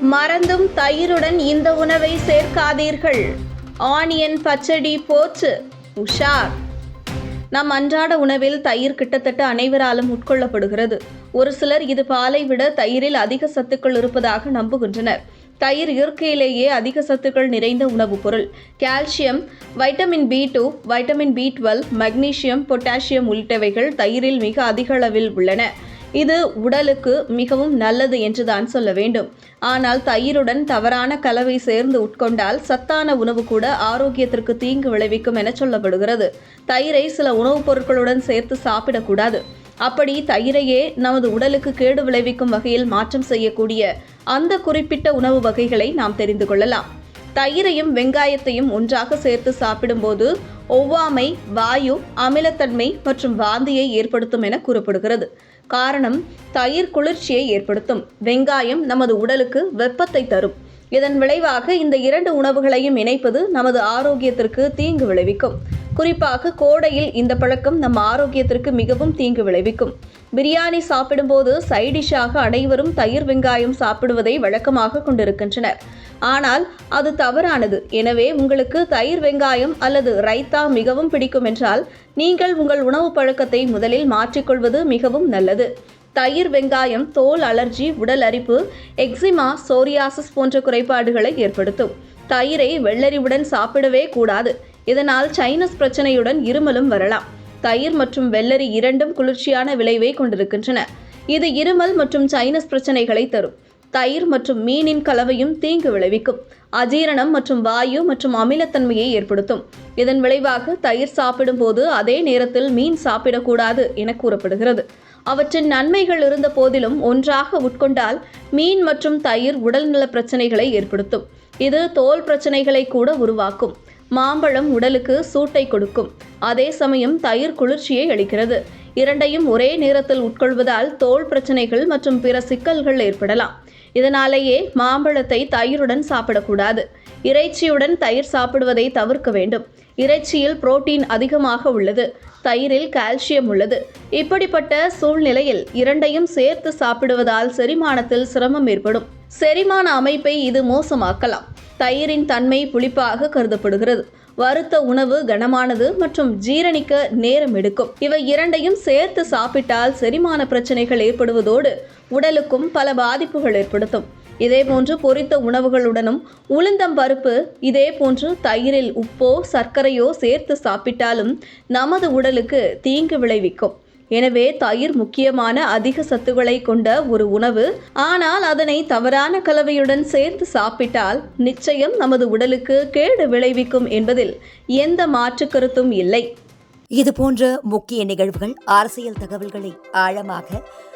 மறந்தும் தயிருடன் இந்த உணவை சேர்க்காதீர்கள். ஆனியன் பச்சடி போச்சு உஷார். நம் அன்றாட உணவில் தயிர் கிட்டத்தட்ட அனைவராலும் உட்கொள்ளப்படுகிறது. ஒரு சிலர் இது பாலை விட தயிரில் அதிக சத்துக்கள் இருப்பதாக நம்புகின்றனர். தயிர் இயற்கையிலேயே அதிக சத்துக்கள் நிறைந்த உணவுப் பொருள். Calcium vitamin B two vitamin B twelve magnesium potassium உள்ளிட்டவைகள் தயிரில் மிக அதிக அளவில் உள்ளன. இது உடலுக்கு மிகவும் நல்லது என்றுதான் சொல்ல வேண்டும். ஆனால் தயிருடன் தவறான கலவை சேர்ந்து உட்கொண்டால் சத்தான உணவு கூட ஆரோக்கியத்திற்கு தீங்கு விளைவிக்கும் என சொல்லப்படுகிறது. தயிரை சில உணவுப் பொருட்களுடன் சேர்த்து சாப்பிடக்கூடாது. அப்படி தயிரையே நமது உடலுக்கு கேடு விளைவிக்கும் வகையில் மாற்றம் செய்யக்கூடிய அந்த குறிப்பிட்ட உணவு வகைகளை நாம் தெரிந்து கொள்ளலாம். தயிரையும் வெங்காயத்தையும் ஒன்றாக சேர்த்து சாப்பிடும்போது ஒவ்வாமை வாயு அமிலத்தன்மை மற்றும் வாந்தியை ஏற்படுத்தும் என கூறப்படுகிறது. காரணம் தயிர் குளிர்ச்சியை ஏற்படுத்தும். வெங்காயம் நமது உடலுக்கு வெப்பத்தை தரும். இதன் விளைவாக இந்த இரண்டு உணவுகளையும் இணைப்பது நமது ஆரோக்கியத்திற்கு தீங்கு விளைவிக்கும். குறிப்பாக கோடையில் இந்த பழக்கம் நம் ஆரோக்கியத்திற்கு மிகவும் தீங்கு விளைவிக்கும். பிரியாணி சாப்பிடும்போது சைடிஷாக அனைவரும் தயிர் வெங்காயம் சாப்பிடுவதை வழக்கமாக கொண்டிருக்கின்றனர். ஆனால் அது தவறானது. எனவே உங்களுக்கு தயிர் வெங்காயம் அல்லது ரைத்தா மிகவும் பிடிக்கும் என்றால் நீங்கள் உங்கள் உணவு பழக்கத்தை முதலில் மாற்றிக்கொள்வது மிகவும் நல்லது. தயிர் வெங்காயம் தோல் அலர்ஜி உடல் அரிப்பு எக்ஸிமா சோரியாசிஸ் போன்ற குறைபாடுகளை ஏற்படுத்தும். தயிரை வெள்ளரிவுடன் சாப்பிடவே கூடாது. இதனால் சைனஸ் பிரச்சனையுடன் இருமலும் வரலாம். தயிர் மற்றும் வெள்ளரி இரண்டும் குளிர்ச்சியான விளைவை கொண்டிருக்கின்றன. இது இருமல் மற்றும் சைனஸ் பிரச்சனைகளை தரும். தயிர் மற்றும் மீனின் கலவையும் தீங்கு விளைவிக்கும். அஜீரணம் மற்றும் வாயு மற்றும் அமிலத்தன்மையை ஏற்படுத்தும். இதன் விளைவாக தயிர் சாப்பிடும்போது அதே நேரத்தில் மீன் சாப்பிடக்கூடாது என கூறப்படுகிறது. அவற்றின் நன்மைகள் இருந்த போதிலும் ஒன்றாக உட்கொண்டால் மீன் மற்றும் தயிர் உடல்நல பிரச்சனைகளை ஏற்படுத்தும். இது தோல் பிரச்சனைகளை கூட உருவாக்கும். மாம்பழம் உடலுக்கு சூட்டை கொடுக்கும். அதே சமயம் தயிர் குளிர்ச்சியை அளிக்கிறது. இரண்டையும் ஒரே நேரத்தில் உட்கொள்வதால் தோல் பிரச்சனைகள் மற்றும் பிற சிக்கல்கள் ஏற்படலாம். இதனாலேயே மாம்பழத்தை தயிருடன் சாப்பிடக்கூடாது. இறைச்சியுடன் தயிர் சாப்பிடுவதை தவிர்க்க வேண்டும். இறைச்சியில் புரோட்டீன் அதிகமாக உள்ளது. தயிரில் கால்சியம் உள்ளது. இப்படிப்பட்ட சூழ்நிலையில் இரண்டையும் சேர்த்து சாப்பிடுவதால் செரிமானத்தில் சிரமம் ஏற்படும். செரிமான அமைப்பை இது மோசமாக்கலாம். தயிரின் தன்மை புளிப்பாக கருதப்படுகிறது. வறுத்த உணவு கனமானது மற்றும் ஜீரணிக்க நேரம் எடுக்கும். இவை இரண்டையும் சேர்த்து சாப்பிட்டால் செரிமான பிரச்சனைகள் ஏற்படுவதோடு உடலுக்கும் பல பாதிப்புகள் ஏற்படுத்தும். இதேபோன்று பொரித்த உணவுகளுடனும் உளுந்தம் பருப்பு இதேபோன்று தயிரில் உப்போ சர்க்கரையோ சேர்த்து சாப்பிட்டாலும் நமது உடலுக்கு தீங்கு விளைவிக்கும். எனவே தயிர் முக்கியமான அதிக சத்துக்களை கொண்ட ஒரு உணவு. ஆனால் அதனை தவறான கலவையுடன் சேர்த்து சாப்பிட்டால் நிச்சயம் நமது உடலுக்கு கேடு விளைவிக்கும் என்பதில் எந்த மாற்று கருத்தும் இல்லை. இது போன்ற முக்கிய நிகழ்வுகள் அரசியல் தகவல்களை ஆழமாக